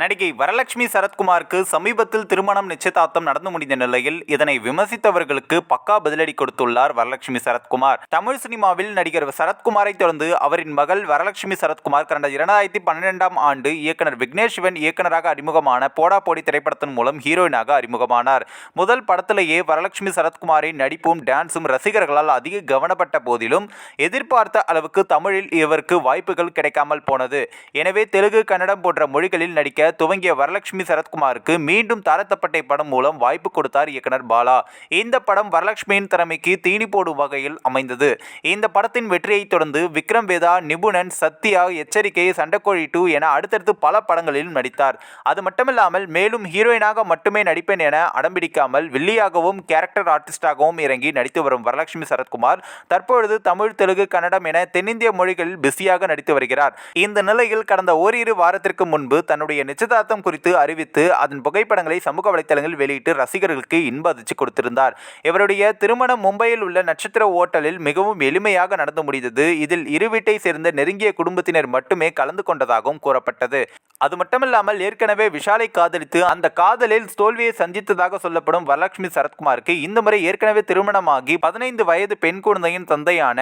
நடிகை வரலட்சுமி சரத்குமாருக்கு சமீபத்தில் திருமணம் நிச்சயதார்த்தம் நடந்து முடிந்த நிலையில் இதனை விமர்சித்தவர்களுக்கு பக்கா பதிலடி கொடுத்துள்ளார் வரலட்சுமி சரத்குமார். தமிழ் சினிமாவில் நடிகர் சரத்குமாரை தொடர்ந்து அவரின் மகள் வரலட்சுமி சரத்குமார் கடந்த இரண்டாயிரத்தி பன்னிரெண்டாம் ஆண்டு இயக்குனர் விக்னேஷ் சிவன் இயக்குனராக அறிமுகமான போடா போடி திரைப்படத்தின் மூலம் ஹீரோயினாக அறிமுகமானார். முதல் படத்திலேயே வரலட்சுமி சரத்குமாரின் நடிப்பும் டான்ஸும் ரசிகர்களால் அதிக கவனப்பட்ட போதிலும் எதிர்பார்த்த அளவுக்கு தமிழில் இவருக்கு வாய்ப்புகள் கிடைக்காமல் போனது. எனவே தெலுங்கு கன்னடம் போன்ற மொழிகளில் நடிக்க துவங்கிய வரலட்சுமி சரத்குமாருக்கு மீண்டும் தாரத்தப்பட்டை படம் மூலம் வாய்ப்பு கொடுத்தார் இயக்குனர் பாலா. இந்த படம் வரலட்சுமியின் திறமைக்கு தீனி போடும் வகையில் அமைந்தது. இந்த படத்தின் வெற்றியைத் தொடர்ந்து விக்ரம் வேதா நிபுணன் சத்யா எச்சரிக்கை சண்டைக்கோழி டூ என அடுத்தடுத்து பல படங்களில் நடித்தார். அது மட்டுமில்லாமல் மேலும் ஹீரோயினாக மட்டுமே நடிப்பேன் என அடம்பிடிக்காமல் வில்லியாகவும் கேரக்டர் ஆர்டிஸ்டாகவும் இறங்கி நடித்து வரும் வரலட்சுமி சரத்குமார் தற்பொழுது தமிழ் தெலுங்கு கன்னடம் என தென்னிந்திய மொழிகளில் பிஸியாக நடித்து வருகிறார். இந்த நிலையில் கடந்த ஓரிரு வாரத்திற்கு முன்பு தன்னுடைய நிச்சயதார்த்தம் குறித்து அறிவித்து அதன் புகைப்படங்களை சமூக வலைத்தளங்களில் வெளியிட்டு ரசிகர்களுக்கு இன்ப அதிர்ச்சி கொடுத்திருந்தார். இவருடைய திருமணம் மும்பையில் உள்ள நட்சத்திர ஓட்டலில் மிகவும் எளிமையாக நடந்து முடிந்தது. இதில் இரு வீட்டை சேர்ந்த நெருங்கிய குடும்பத்தினர் மட்டுமே கலந்து கொண்டதாகவும் கூறப்பட்டது. அது மட்டுமில்லாமல் ஏற்கனவே விஷாலை காதலித்து அந்த காதலில் தோல்வியை சந்தித்ததாக சொல்லப்படும் வரலட்சுமி சரத்குமாருக்கு இந்த முறை ஏற்கனவே திருமணமாகி பதினைந்து வயது பெண் குழந்தையின் தந்தையான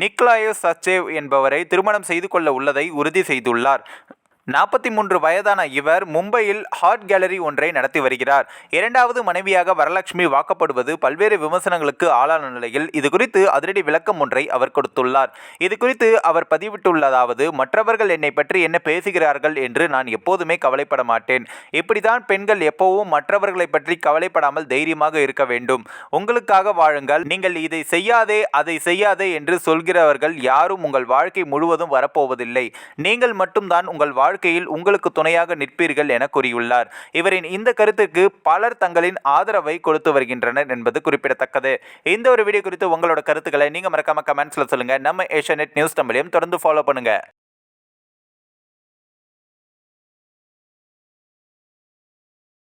நிக்லாயோ சச்சேவ் என்பவரை திருமணம் செய்து கொள்ள உள்ளதை உறுதி செய்துள்ளார். நாற்பத்தி மூன்று வயதான இவர் மும்பையில் ஹார்ட் கேலரி ஒன்றை நடத்தி வருகிறார். இரண்டாவது மனைவியாக வரலட்சுமி வாக்கப்படுவது பல்வேறு விமர்சனங்களுக்கு ஆளான நிலையில் இது குறித்து அதிரடி விளக்கம் ஒன்றை அவர் கொடுத்துள்ளார். இது குறித்து அவர் பதிவிட்டுள்ளதாவது மற்றவர்கள் என்னை பற்றி என்ன பேசுகிறார்கள் என்று நான் எப்போதுமே கவலைப்பட மாட்டேன். இப்படித்தான் பெண்கள் எப்பவும் மற்றவர்களை பற்றி கவலைப்படாமல் தைரியமாக இருக்க வேண்டும். உங்களுக்காக வாழுங்கள். நீங்கள் இதை செய்யாதே அதை செய்யாதே என்று சொல்கிறவர்கள் யாரும் உங்கள் வாழ்க்கை முழுவதும் வரப்போவதில்லை. நீங்கள் மட்டும்தான் உங்கள் வாழ்க்கையில் உங்களுக்கு துணையாக நிற்பீர்கள் என கூறியுள்ளார். இவரின் இந்த கருத்துக்கு பலர் தங்களின் ஆதரவை கொடுத்து வருகின்றனர் என்பது குறிப்பிடத்தக்கது. இந்த ஒரு வீடியோ குறித்து உங்களோட கருத்துக்களை நீங்க மறக்காம கமெண்ட்ஸில் சொல்லுங்க. நம்ம ஏஷியா நியூஸ் தமிழையும் தொடர்ந்து ஃபாலோ பண்ணுங்க.